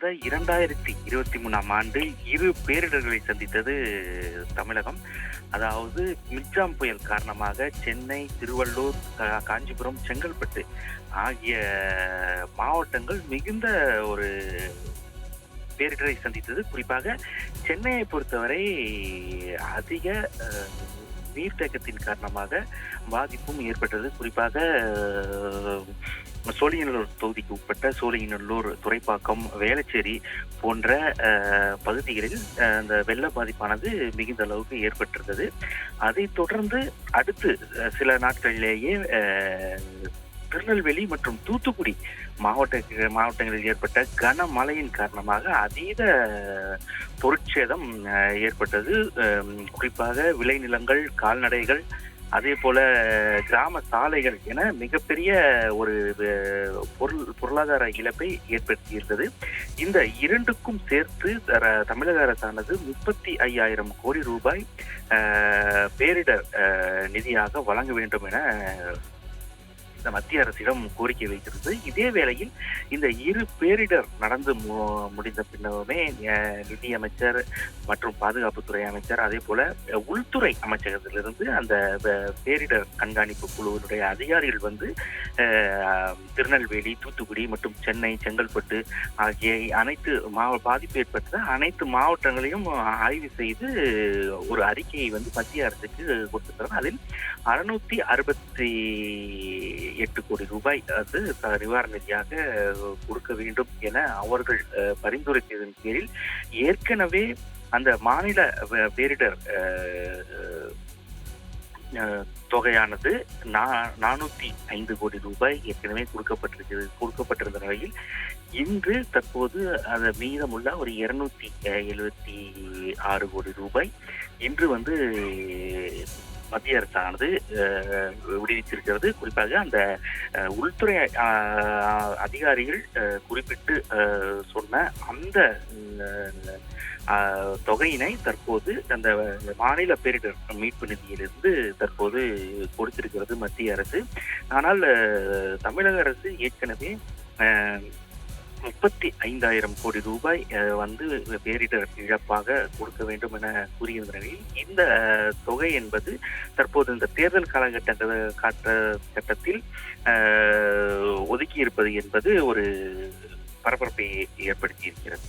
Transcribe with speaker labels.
Speaker 1: கடந்த இரண்டாயிரத்தி இருபத்தி மூணாம் ஆண்டு இரு பேரிடர்களை சந்தித்தது தமிழகம். அதாவது மிக்ஜாம் புயல் காரணமாக சென்னை திருவள்ளூர் காஞ்சிபுரம் செங்கல்பட்டு ஆகிய மாவட்டங்கள் மிகுந்த ஒரு பேரிடரை சந்தித்தது. குறிப்பாக சென்னையை பொறுத்தவரை அதிக நீர்த்தேக்கத்தின் காரணமாக பாதிப்பும் ஏற்பட்டது. குறிப்பாக சோழிங்கநல்லூர் தொகுதிக்கு உட்பட்ட சோழிங்கநல்லூர் துறைப்பாக்கம் வேளச்சேரி போன்ற பகுதிகளில் அந்த வெள்ள பாதிப்பானது மிகுந்த அளவுக்கு ஏற்பட்டிருந்தது. அதைத் தொடர்ந்து அடுத்து சில நாட்களிலேயே திருநெல்வேலி மற்றும் தூத்துக்குடி மாவட்ட மாவட்டங்களில் ஏற்பட்ட கனமழையின் காரணமாக அதீத பொருட்சேதம் ஏற்பட்டது. குறிப்பாக விளைநிலங்கள் கால்நடைகள் அதே போல கிராம சாலைகள் என மிகப்பெரிய ஒரு பொருள் பொருளாதார இழப்பை ஏற்படுத்தியிருந்தது. இந்த இரண்டுக்கும் சேர்த்து தமிழக அரசானது முப்பத்தி ஐயாயிரம் கோடி ரூபாய் பேரிடர் நிதியாக வழங்க வேண்டும் என இந்த மத்திய அரசிடம் கோரிக்கை வைக்கிறது இதே வேளையில் இந்த இரு பேரிடர் நடந்து மு- முடிந்த பின்னருமே நிதியமைச்சர் மற்றும் பாதுகாப்புத்துறை அமைச்சர் அதே போல உள்துறை அமைச்சகத்திலிருந்து அந்த பேரிடர் கண்காணிப்பு குழுவினுடைய அதிகாரிகள் வந்து திருநெல்வேலி தூத்துக்குடி மற்றும் சென்னை செங்கல்பட்டு ஆகிய அனைத்து மாவ பாதிப்பு ஏற்பட்ட அனைத்து மாவட்டங்களையும் ஆய்வு செய்து ஒரு அறிக்கையை வந்து மத்திய அரசுக்கு கொடுத்திருக்கிறார். அதில் அறுநூத்தி அறுபத்தி எட்டு கோடி ரூபாய் வந்து த- நிவாரண நிதியாக கொடுக்க வேண்டும் என அவர்கள் பரிந்துரைத்ததன் பேரில் ஏற்கனவே அந்த மாநில பேரிடர் தொகையானது நா- நானூத்தி ஐந்து கோடி ரூபாய் ஏற்கனவே கொடுக்கப்பட்டிருக்கிறது கொடுக்கப்பட்டிருந்த நிலையில் இன்று தற்போது அந்த மீதமுள்ள ஒரு இருநூத்தி எழுபத்தி ஆறு கோடி ரூபாய் இன்று வந்து மத்திய அரசானது விடுவித்திருக்கிறது. குறிப்பாக அந்த உள்துறை அதிகாரிகள் குறிப்பிட்டு சொன்ன அந்த தொகையினை தற்போது அந்த மாநில பேரிடர் மீட்பு நிதியிலிருந்து தற்போது கொடுத்திருக்கிறது மத்திய அரசு. ஆனால் தமிழக அரசு ஏற்கனவே முப்பத்தி ஐந்தாயிரம் கோடி ரூபாய் வந்து பேரிடர் இழப்பாக கொடுக்க வேண்டும் என கூறியிருந்த நிலையில் இந்த தொகை என்பது தற்போது இந்த தேர்தல் காலகட்ட காட்ட கட்டத்தில் ஒதுக்கியிருப்பது என்பது ஒரு பரபரப்பை ஏற்படுத்தி இருக்கிறது